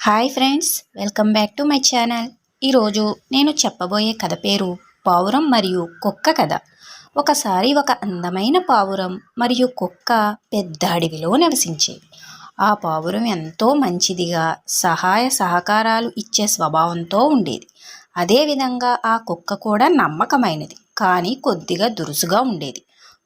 Hi friends welcome back to my channel. ఈరోజు నేను చెప్పబోయే కథ పేరు పావురం మరియు కుక్క కథ. ఒకసారి ఒక అందమైన పావురం మరియు కుక్క పెద్ద అడవిలో నివసించేవి ఆ పావురం ఎంతో మంచిదిగా సహాయ సహకారాలు ఇచ్చే స్వభావంతో ఉండేది. అదేవిధంగా ఆ కుక్క కూడా నమ్మకమైనది కానీ కొద్దిగా దురుసుగా ఉండేది.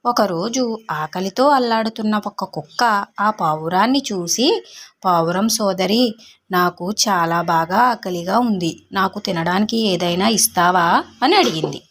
ఒకరోజు ఆకలితో అల్లాడుతున్న ఒక కుక్క ఆ పావురాన్ని చూసి పావురం సోదరి నాకు చాలా బాగా ఆకలిగా ఉంది. నాకు తినడానికి ఏదైనా ఇస్తావా? అని అడిగింది.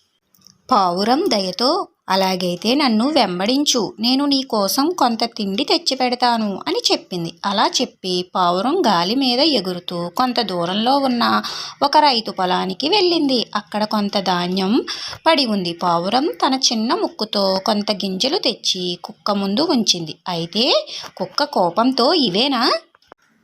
పావురం దయతో అలాగైతే నన్ను వెంబడించు. నేను నీ కోసం కొంత తిండి తెచ్చిపెడతాను అని చెప్పింది. అలా చెప్పి పావురం గాలి మీద ఎగురుతూ కొంత దూరంలో ఉన్న ఒక రైతు పొలానికి వెళ్ళింది. అక్కడ కొంత ధాన్యం పడి ఉంది. పావురం తన చిన్న ముక్కుతో కొంత గింజలు తెచ్చి కుక్క ముందు ఉంచింది. అయితే కుక్క కోపంతో ఇవేనా?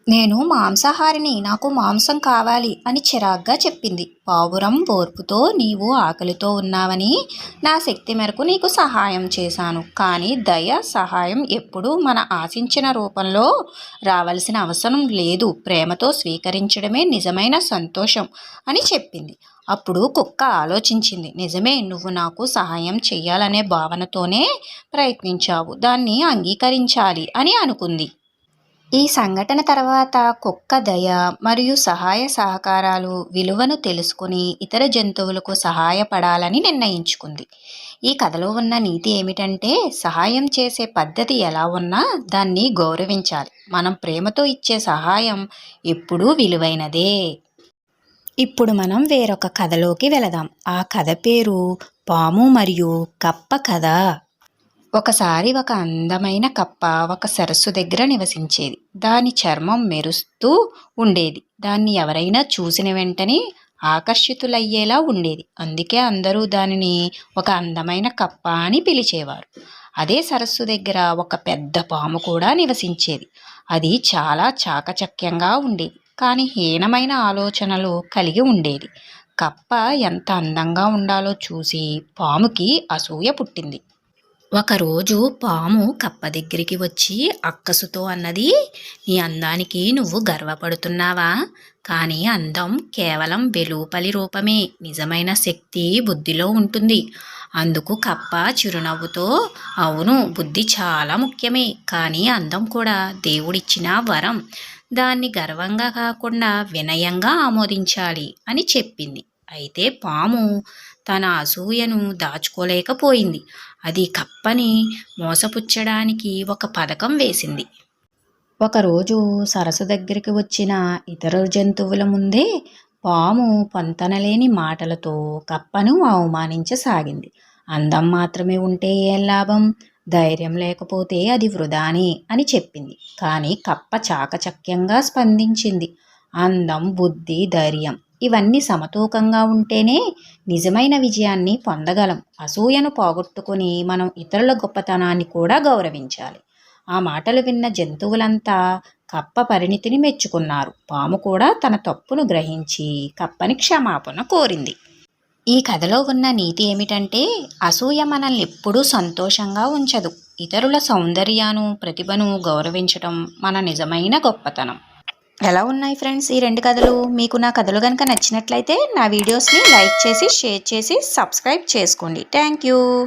నేను మాంసాహారిని నాకు మాంసం కావాలి అని చిరాగ్గా చెప్పింది. పావురం ఓర్పుతో నీవు ఆకలితో ఉన్నావని నా శక్తి మేరకు నీకు సహాయం చేశాను. కానీ దయ సహాయం ఎప్పుడూ మన ఆశించిన రూపంలో రావలసిన అవసరం లేదు. ప్రేమతో స్వీకరించడమే నిజమైన సంతోషం అని చెప్పింది. అప్పుడు కుక్క ఆలోచించింది. నిజమే నువ్వు నాకు సహాయం చేయాలనే భావనతోనే ప్రయత్నించావు. దాన్ని అంగీకరించాలి అని అనుకుంది. ఈ సంఘటన తర్వాత కుక్క దయ మరియు సహాయ సహకారాలు విలువను తెలుసుకుని ఇతర జంతువులకు సహాయపడాలని నిర్ణయించుకుంది. ఈ కథలో ఉన్న నీతి ఏమిటంటే సహాయం చేసే పద్ధతి ఎలా ఉన్నా దాన్ని గౌరవించాలి. మనం ప్రేమతో ఇచ్చే సహాయం ఎప్పుడూ విలువైనదే. ఇప్పుడు మనం వేరొక కథలోకి వెళదాం. ఆ కథ పేరు పాము మరియు కప్ప కథ. ఒకసారి ఒక అందమైన కప్ప ఒక సరస్సు దగ్గర నివసించేది. దాని చర్మం మెరుస్తూ ఉండేది. దాన్ని ఎవరైనా చూసిన వెంటనే ఆకర్షితులయ్యేలా ఉండేది. అందుకే అందరూ దానిని ఒక అందమైన కప్ప అని పిలిచేవారు. అదే సరస్సు దగ్గర ఒక పెద్ద పాము కూడా నివసించేది. అది చాలా చాకచక్యంగా ఉండేది. కానీ హీనమైన ఆలోచనలు కలిగి ఉండేది. కప్ప ఎంత అందంగా ఉండాలో చూసి పాముకి అసూయ పుట్టింది. ఒకరోజు పాము కప్ప దగ్గరికి వచ్చి అక్కసుతో అన్నది నీ అందానికి నువ్వు గర్వపడుతున్నావా? కానీ అందం కేవలం వెలుపలి రూపమే. నిజమైన శక్తి బుద్ధిలో ఉంటుంది. అందుకు కప్ప చిరునవ్వుతో అవును బుద్ధి చాలా ముఖ్యమే. కానీ అందం కూడా దేవుడిచ్చిన వరం. దాన్ని గర్వంగా కాకుండా వినయంగా ఆమోదించాలి అని చెప్పింది. అయితే పాము తన అసూయను దాచుకోలేకపోయింది. అది కప్పని మోసపుచ్చడానికి ఒక పథకం వేసింది. ఒకరోజు సరస్సు దగ్గరికి వచ్చిన ఇతర జంతువుల ముందే పాము పొంతనలేని మాటలతో కప్పను అవమానించసాగింది. అందం మాత్రమే ఉంటే ఏం లాభం? ధైర్యం లేకపోతే అది వృధానే అని చెప్పింది. కానీ కప్ప చాకచక్యంగా స్పందించింది. అందం బుద్ధి ధైర్యం ఇవన్నీ సమతూకంగా ఉంటేనే నిజమైన విజయాన్ని పొందగలం. అసూయను పోగొట్టుకుని మనం ఇతరుల గొప్పతనాన్ని కూడా గౌరవించాలి. ఆ మాటలు విన్న జంతువులంతా కప్ప పరిణితిని మెచ్చుకున్నారు. పాము కూడా తన తప్పును గ్రహించి కప్పని క్షమాపణ కోరింది. ఈ కథలో ఉన్న నీతి ఏమిటంటే అసూయ మనల్ని ఎప్పుడూ సంతోషంగా ఉంచదు. ఇతరుల సౌందర్యాను ప్రతిభను గౌరవించడం మన నిజమైన గొప్పతనం. ఎలా ఉన్నాయి ఫ్రెండ్స్ ఈ రెండు కథలు? మీకు నా కథలు కనుక నచ్చినట్లయితే నా వీడియోస్ని లైక్ చేసి షేర్ చేసి సబ్స్క్రైబ్ చేసుకోండి. Thank you.